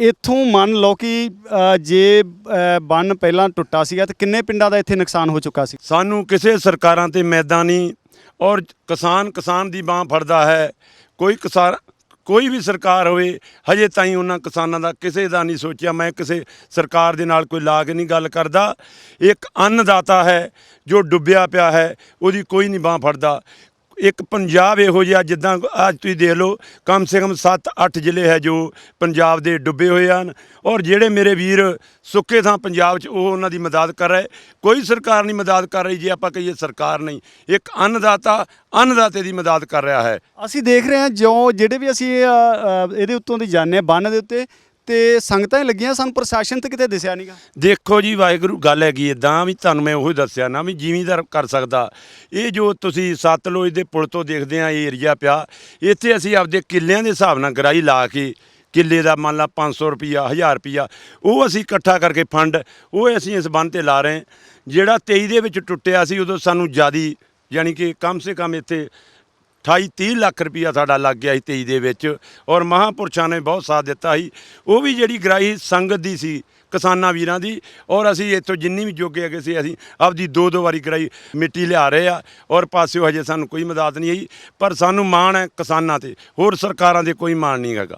ਇੱਥੋਂ ਮੰਨ ਲਓ ਕਿ ਅ, ਜੇ ਅ, ਬੰਨ ਪਹਿਲਾਂ ਟੁੱਟਾ ਸੀਗਾ ਤੇ ਕਿੰਨੇ ਪਿੰਡਾਂ ਦਾ ਇੱਥੇ ਨੁਕਸਾਨ ਹੋ ਚੁੱਕਾ ਸੀ? ਸਾਨੂੰ ਕਿਸੇ ਸਰਕਾਰਾਂ ਤੇ ਮੈਦਾਨੀ ਔਰ ਕਿਸਾਨ ਕਿਸਾਨ ਦੀ ਬਾਹ ਫੜਦਾ ਹੈ। ਕੋਈ ਕਿਸਾਨ ਕੋਈ ਵੀ ਸਰਕਾਰ ਹੋਵੇ ਹਜੇ ਤਾਈਂ ਉਹਨਾਂ ਕਿਸਾਨਾਂ ਦਾ ਕਿਸੇ ਦਾ ਨਹੀਂ ਸੋਚਿਆ। ਮੈਂ ਕਿਸੇ ਸਰਕਾਰ ਦੇ ਨਾਲ ਕੋਈ ਲਾ ਕੇ ਨਹੀਂ ਗੱਲ ਕਰਦਾ। ਇੱਕ ਅੰਨਦਾਤਾ ਹੈ ਜੋ ਡੁੱਬਿਆ ਪਿਆ ਹੈ ਉਹਦੀ ਕੋਈ ਨਹੀਂ ਬਾਹ ਫੜਦਾ। ਇੱਕ ਪੰਜਾਬ ਇਹੋ ਜਿਹਾ ਜਿੱਦਾਂ ਅੱਜ ਤੁਸੀਂ ਦੇਖ ਲਓ ਕਮ ਸੇ ਕਮ 7-8 ਜ਼ਿਲ੍ਹੇ ਹੈ ਜੋ ਪੰਜਾਬ ਦੇ ਡੁੱਬੇ ਹੋਏ ਹਨ ਔਰ ਜਿਹੜੇ ਮੇਰੇ ਵੀਰ ਸੁੱਕੇ ਥਾਂ ਪੰਜਾਬ 'ਚ ਉਹ ਉਹਨਾਂ ਦੀ ਮਦਦ ਕਰ ਰਹੇ। ਕੋਈ ਸਰਕਾਰ ਨਹੀਂ ਮਦਦ ਕਰ ਰਹੀ ਜੇ ਆਪਾਂ ਕਹੀਏ ਸਰਕਾਰ ਨਹੀਂ। ਇੱਕ ਅੰਨਦਾਤਾ ਅੰਨਦਾਤੇ ਦੀ ਮਦਦ ਕਰ ਰਿਹਾ ਹੈ। ਅਸੀਂ ਦੇਖ ਰਹੇ ਹਾਂ ਜੋ ਜਿਹੜੇ ਵੀ ਅਸੀਂ ਅ, ਅ, ਇਹਦੇ ਉੱਤੋਂ ਦੀ ਜਾਂਦੇ ਹਾਂ ਬੰਨ ਦੇ ਉੱਤੇ ਤੇ ਸੰਗਤਾਂ ਹੀ ਲੱਗੀਆਂ, ਸਾਨੂੰ ਪ੍ਰਸ਼ਾਸਨ ਤੇ ਕਿਤੇ ਦਿਸਿਆ ਨਹੀਂਗਾ ਦੇਖੋ ਜੀ, ਵਾਹਿਗੁਰੂ, ਗੱਲ ਹੈਗੀ ਇਦਾਂ ਵੀ ਤੁਹਾਨੂੰ ਮੈਂ ਉਹੀ ਦੱਸਿਆ ਨਾ ਵੀ ਜ਼ਿਮੀਂਦਾਰ ਕਰ ਸਕਦਾ। ਇਹ ਜੋ ਤੁਸੀਂ ਸਤਲੁਜ ਦੇ ਪੁਲ ਤੋਂ ਦੇਖਦੇ ਆ, ਇਹ ਏਰੀਆ ਪਿਆ, ਇੱਥੇ ਅਸੀਂ ਆਪਦੇ ਕਿੱਲਿਆਂ ਦੇ ਹਿਸਾਬ ਨਾਲ ਗਰਾਈ ਲਾ ਕੇ, ਕਿੱਲੇ ਦਾ ਮੰਨ ਲਾ 500 ਰੁਪਿਆ 1000 ਰੁਪਿਆ ਉਹ ਅਸੀਂ ਇਕੱਠਾ ਕਰਕੇ ਫੰਡ, ਉਹ ਅਸੀਂ ਇਸ ਬੰਨ ਤੇ ਲਾ ਰਹੇ ਜਿਹੜਾ 23 ਦੇ ਵਿੱਚ ਟੁੱਟਿਆ ਸੀ, ਉਦੋਂ ਸਾਨੂੰ ਜਿਆਦੀ, ਯਾਨੀ ਕਿ ਕਮ ਸੇ ਕਮ ਇੱਥੇ 28 30 ਲੱਖ ਰੁਪਈਆ ਸਾਡਾ ਲੱਗ ਗਿਆ ਸੀ 23 ਦੇ ਵਿੱਚ ਔਰ ਮਹਾਂਪੁਰਸ਼ਾਂ ਨੇ ਬਹੁਤ ਸਾਥ ਦਿੱਤਾ ਸੀ। ਉਹ ਵੀ ਜਿਹੜੀ ਗਰਾਈ ਸੰਗਤ ਦੀ ਸੀ, ਕਿਸਾਨਾਂ ਵੀਰਾਂ ਦੀ ਔਰ ਅਸੀਂ ਇੱਥੋਂ ਜਿੰਨੀ ਵੀ ਜੋਗੇ ਹੈਗੇ ਸੀ, ਅਸੀਂ ਆਪਦੀ ਦੋ ਦੋ ਵਾਰੀ ਗਰਾਈ ਮਿੱਟੀ ਲਿਆ ਰਹੇ ਆ ਔਰ ਪਾਸਿਓ ਹਜੇ ਸਾਨੂੰ ਕੋਈ ਮਦਦ ਨਹੀਂ ਆਈ, ਪਰ ਸਾਨੂੰ ਮਾਣ ਹੈ ਕਿਸਾਨਾਂ ਤੇ, ਹੋਰ ਸਰਕਾਰਾਂ ਦੇ ਕੋਈ ਮਾਣ ਨਹੀਂ ਹੈਗਾ।